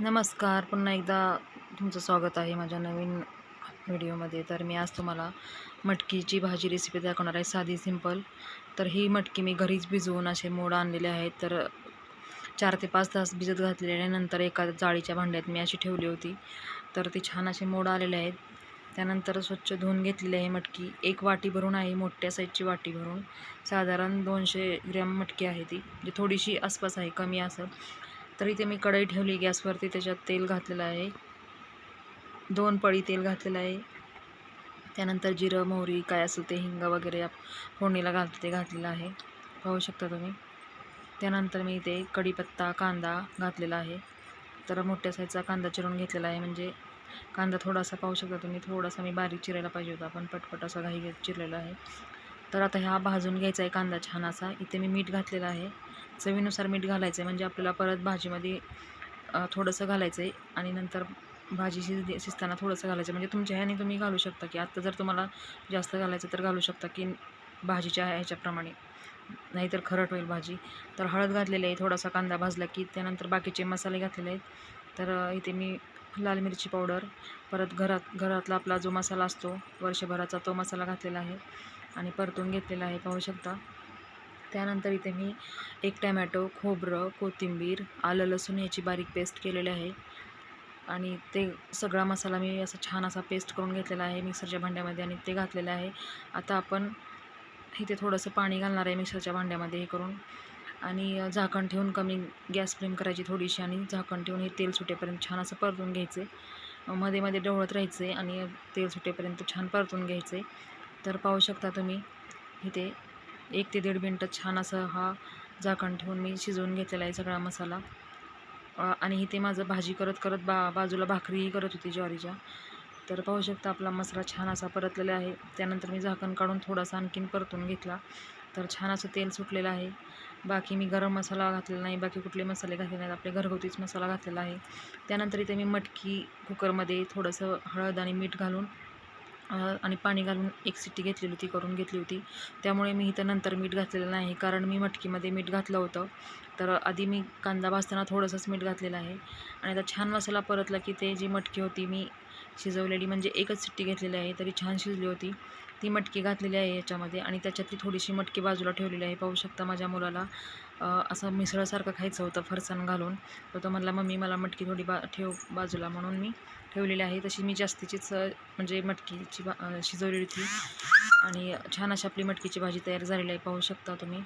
नमस्कार. पुन्हा एकदा तुमचं स्वागत आहे माझ्या नवीन व्हिडिओमध्ये. तर मी आज तुम्हाला मटकीची भाजी रेसिपी दाखवणार आहे साधी सिंपल तर ही मटकी मी घरीच भिजवून असे मोड आणलेले आहेत. तर चार ते पाच तास भिजत घातलेले नंतर एका जाळीच्या भांड्यात मी अशी ठेवली होती. तर ती छान असे मोड आलेले आहेत. त्यानंतर स्वच्छ धुवून घेतलेली आहे मटकी. एक वाटी भरून आहे मोठ्या साईजची वाटी भरून. साधारण दोनशे ग्रॅम मटकी आहे ती. म्हणजे थोडीशी आसपास आहे कमी असं. तर इथे मी कढई ठेवली गॅसवरती त्याच्यात तेल घातलेलं आहे. दोन पळी तेल घातलेलं आहे. त्यानंतर जिरं मोहरी काय असेल ते हिंग वगैरे फोडणीला घालतो ते घातलेलं आहे. पाहू शकता तुम्ही. त्यानंतर मी इथे कढीपत्ता कांदा घातलेला आहे. तर मोठ्या साईजचा कांदा चिरून घेतलेला आहे. म्हणजे कांदा थोडासा पाहू शकता तुम्ही थोडासा मी बारीक चिरायला पाहिजे होता. पण पटपट असा घाई चिरलेला आहे. तर आता हा भाजून घ्यायचा आहे कांदा छान असा. इथे मी मीठ घातलेलं आहे. चवीनुसार मीठ घालायचं आहे. म्हणजे आपल्याला परत भाजीमध्ये थोडंसं घालायचं आहे आणि नंतर भाजी शिज शिजताना थोडंसं घालायचं म्हणजे तुमच्या ह्याने तुम्ही घालू शकता की आत्ता जर तुम्हाला जास्त घालायचं तर घालू शकता की भाजीच्या ह्याच्याप्रमाणे. नाहीतर खरट होईल भाजी. तर हळद घातलेली आहे थोडासा कांदा भाजला की त्यानंतर बाकीचे मसाले घातलेले आहेत. तर इथे मी लाल मिरची पावडर परत घरात घरातला आपला जो मसाला असतो वर्षभराचा तो मसाला घातलेला आहे आणि परतून घेतलेला आहे पाहू शकता. त्यानंतर इथे मी एक टॅमॅटो खोबरं कोथिंबीर आलं लसूण याची बारीक पेस्ट केलेली आहे. आणि ते सगळा मसाला मी असा छान असा पेस्ट करून घेतलेला आहे मिक्सरच्या भांड्यामध्ये आणि ते घातलेलं आहे. आता आपण इथे थोडंसं पाणी घालणार आहे मिक्सरच्या भांड्यामध्ये हे करून. आणि झाकण ठेवून कमी गॅस फ्लेम करायची थोडीशी आणि झाकण ठेवून हे तेल सुटेपर्यंत छान असं परतून घ्यायचे. मध्ये मध्ये डवळत राहायचे आणि तेल सुटेपर्यंत छान परतून घ्यायचे. तर पाहू शकता तुम्ही इथे एक ते दीड मिनटं छान असं हा झाकण ठेवून मी शिजवून घेतलेला आहे सगळा मसाला. आणि इथे माझं भाजी करत करत बा बाजूला भाकरीही करत होती ज्वारीच्या. तर पाहू शकता आपला मसाला छान असा परतलेला आहे. त्यानंतर मी झाकण काढून थोडासा आणखीन परतून घेतला. तर छान असं तेल सुटलेलं आहे. बाकी मी गरम मसाला घातलेला नाही. बाकी कुठले मसाले घातले नाहीत. आपले घरगुतीच मसाला घातलेला आहे. त्यानंतर इथे मी मटकी कुकरमध्ये थोडंसं हळद आणि मीठ घालून आणि पाणी घालून एक सिट्टी घेतलेली होती करून घेतली होती. त्यामुळे मी इथं नंतर मीठ घातलेलं नाही कारण मी मटकीमध्ये मीठ घातलं होतं. तर आधी मी कांदा भाजताना थोडंसंच मीठ घातलेलं आहे. आणि आता छान मसाला परतला की ते जी मटकी होती मी शिजवलेली म्हणजे एकच सिट्टी घेतलेली आहे तरी छान शिजली होती. ती मटकी घातलेली आहे याच्यामध्ये आणि त्याच्यातली थोडीशी मटकी बाजूला ठेवलेली आहे. पाहू शकता माझ्या मुलाला असं मिसळसारखं खायचं होतं फरसाण घालून. तर तो म्हणला मम्मी मला मटकी थोडी बा ठेव बाजूला. म्हणून मी ठेवलेली आहे. तशी मी जास्तीचीच म्हणजे मटकीची बा शिजवलेली होती. आणि छान अशी आपली मटकीची भाजी तयार झालेली आहे. पाहू शकता तुम्ही.